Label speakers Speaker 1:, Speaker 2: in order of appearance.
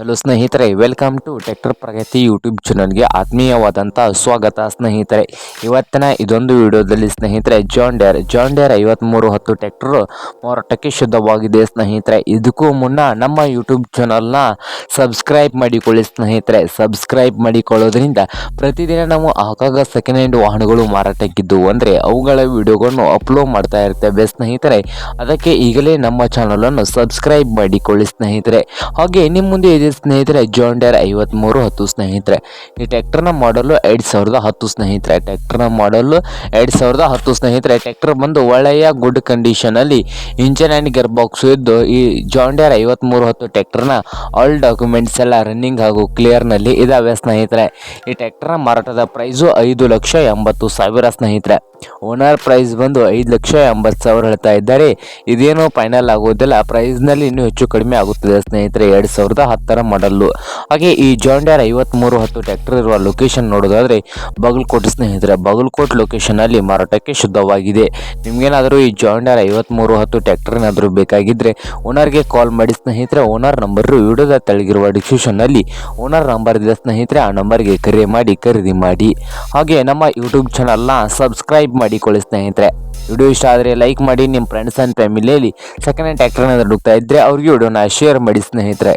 Speaker 1: Hello ಸ್ನೇಹಿತರೆ welcome to tractor Pragati YouTube ಚಾನಲ್ಗೆ ಆತ್ಮೀಯವಾದಂಥ ಸ್ವಾಗತ, ಸ್ನೇಹಿತರೆ. ಇವತ್ತಿನ ಇದೊಂದು ವಿಡಿಯೋದಲ್ಲಿ, ಸ್ನೇಹಿತರೆ ಜಾನ್ ಡೇರ್ ಜಾನ್ ಡೇರ್ ಐವತ್ತ್ಮೂರು ಹತ್ತು ಟೆಕ್ಟ್ರು ಮಾರಾಟಕ್ಕೆ ಶುದ್ಧವಾಗಿದೆ, ಸ್ನೇಹಿತರೆ. ಇದಕ್ಕೂ ಮುನ್ನ ನಮ್ಮ ಯೂಟ್ಯೂಬ್ ಚಾನಲ್ನ ಸಬ್ಸ್ಕ್ರೈಬ್ ಮಾಡಿಕೊಳ್ಳಿ, ಸ್ನೇಹಿತರೆ. ಸಬ್ಸ್ಕ್ರೈಬ್ ಮಾಡಿಕೊಳ್ಳೋದ್ರಿಂದ ಪ್ರತಿದಿನ ನಾವು ಆಗಾಗ ಸೆಕೆಂಡ್ ಹ್ಯಾಂಡ್ ವಾಹನಗಳು ಮಾರಾಟಕ್ಕಿದ್ದು. ಅಂದರೆ ಅವುಗಳ ವಿಡಿಯೋಗಳನ್ನು ಅಪ್ಲೋಡ್ ಮಾಡ್ತಾ ಇರ್ತೇವೆ, ಸ್ನೇಹಿತರೆ. ಅದಕ್ಕೆ ಈಗಲೇ ನಮ್ಮ ಚಾನಲನ್ನು ಸಬ್ಸ್ಕ್ರೈಬ್ ಮಾಡಿಕೊಳ್ಳಿ, ಸ್ನೇಹಿತರೆ. ಹಾಗೆ ನಿಮ್ಮ ಮುಂದೆ ಇದೆ ಸ್ನೇಹಿತರೆ ಜಾನ್ ಡೇರ್ ಐವತ್ತ್ಮೂರು ಹತ್ತು ಸ್ನೇಹಿತರೆ. ಈ ಟ್ಯಾಕ್ಟರ್ನ ಮಾಡಲು ಎರಡು ಸಾವಿರದ ಹತ್ತು ಸ್ನೇಹಿತರೆ. ಟ್ಯಾಕ್ಟರ್ನ ಮಾಡಲು ಎರಡು ಸಾವಿರದ ಹತ್ತು ಸ್ನೇಹಿತರೆ. ಟ್ಯಾಕ್ಟರ್ ಬಂದು ಒಳ್ಳೆಯ ಗುಡ್ ಕಂಡೀಷನಲ್ಲಿ ಇಂಜನ್ ಆ್ಯಂಡ್ ಗೇರ್ ಬಾಕ್ಸ್ ಇದ್ದು, ಈ ಜಾನ್ ಡೇರ್ ಐವತ್ತ್ಮೂರು ಹತ್ತು ಟ್ಯಾಕ್ಟರ್ನ ಆಲ್ ಡಾಕ್ಯುಮೆಂಟ್ಸ್ ಎಲ್ಲ ರನ್ನಿಂಗ್ ಹಾಗೂ ಕ್ಲಿಯರ್ನಲ್ಲಿ ಇದ್ದಾವೆ ಸ್ನೇಹಿತರೆ. ಈ ಟ್ಯಾಕ್ಟರ್ನ ಮಾರಾಟದ ಪ್ರೈಸು ಐದು ಲಕ್ಷ ಎಂಬತ್ತು ಸಾವಿರ ಸ್ನೇಹಿತರೆ. ಓನರ್ ಪ್ರೈಸ್ ಬಂದು ಐದು ಲಕ್ಷ ಎಂಬತ್ತು ಸಾವಿರ ಹೇಳ್ತಾ ಇದ್ದಾರೆ. ಇದೇನು ಫೈನಲ್ ಆಗೋದಿಲ್ಲ. ಪ್ರೈಸ್ನಲ್ಲಿ ಇನ್ನೂ ಹೆಚ್ಚು ಕಡಿಮೆ ಆಗುತ್ತದೆ ಸ್ನೇಹಿತರೆ. ಎರಡು ಸಾವಿರದ ಹತ್ತರ ಮಾಡಲ್ಲು. ಹಾಗೆ ಈ ಜಾಂಡ್ಯಾರ್ ಐವತ್ಮೂರು ಹತ್ತು ಟ್ರ್ಯಾಕ್ಟರ್ ಇರುವ ಲೊಕೇಶನ್ ನೋಡೋದಾದರೆ ಬಾಗಲಕೋಟೆ ಸ್ನೇಹಿತರೆ, ಬಾಗಲಕೋಟೆ ಲೊಕೇಶನಲ್ಲಿ ಮಾರಾಟಕ್ಕೆ ಶುದ್ಧವಾಗಿದೆ. ನಿಮಗೇನಾದರೂ ಈ ಜಾಂಡ್ಯಾರ್ ಐವತ್ಮೂರು ಹತ್ತು ಟ್ರ್ಯಾಕ್ಟರ್ ಏನಾದರೂ ಬೇಕಾಗಿದ್ದರೆ ಓನರ್ಗೆ ಕಾಲ್ ಮಾಡಿ ಸ್ನೇಹಿತರೆ ಓನರ್ ನಂಬರು ವಿಡಿಯೋದ ತೆಳಗಿರುವ ಡಿಸ್ಕ್ರಿಪ್ಷನ್ನಲ್ಲಿ ಓನರ್ ನಂಬರ್ ಇದೆ ಸ್ನೇಹಿತರೆ, ಆ ನಂಬರ್ಗೆ ಕರೆ ಮಾಡಿ ಖರೀದಿ ಮಾಡಿ. ಹಾಗೆ ನಮ್ಮ ಯೂಟ್ಯೂಬ್ ಚಾನಲ್ನ ಸಬ್ಸ್ಕ್ರೈಬ್ ಮಾಡಿಕೊಳ್ಳಿ ಸ್ನೇಹಿತರೆ. ವಿಡಿಯೋ ಇಷ್ಟ ಆದರೆ ಲೈಕ್ ಮಾಡಿ ನಿಮ್ಮ ಫ್ರೆಂಡ್ಸ್ ಆ್ಯಂಡ್ ಫ್ಯಾಮಿಲಿಯಲ್ಲಿ ಸೆಕೆಂಡ್ ಹ್ಯಾಂಡ್ ಟ್ಯಾಕ್ಟರ್ನ ಹುಡುಕ್ತಾ ಇದ್ದರೆ ಅವ್ರಿಗೆ ವಿಡಿಯೋನ ಶೇರ್ ಮಾಡಿ ಸ್ನೇಹಿತರೆ.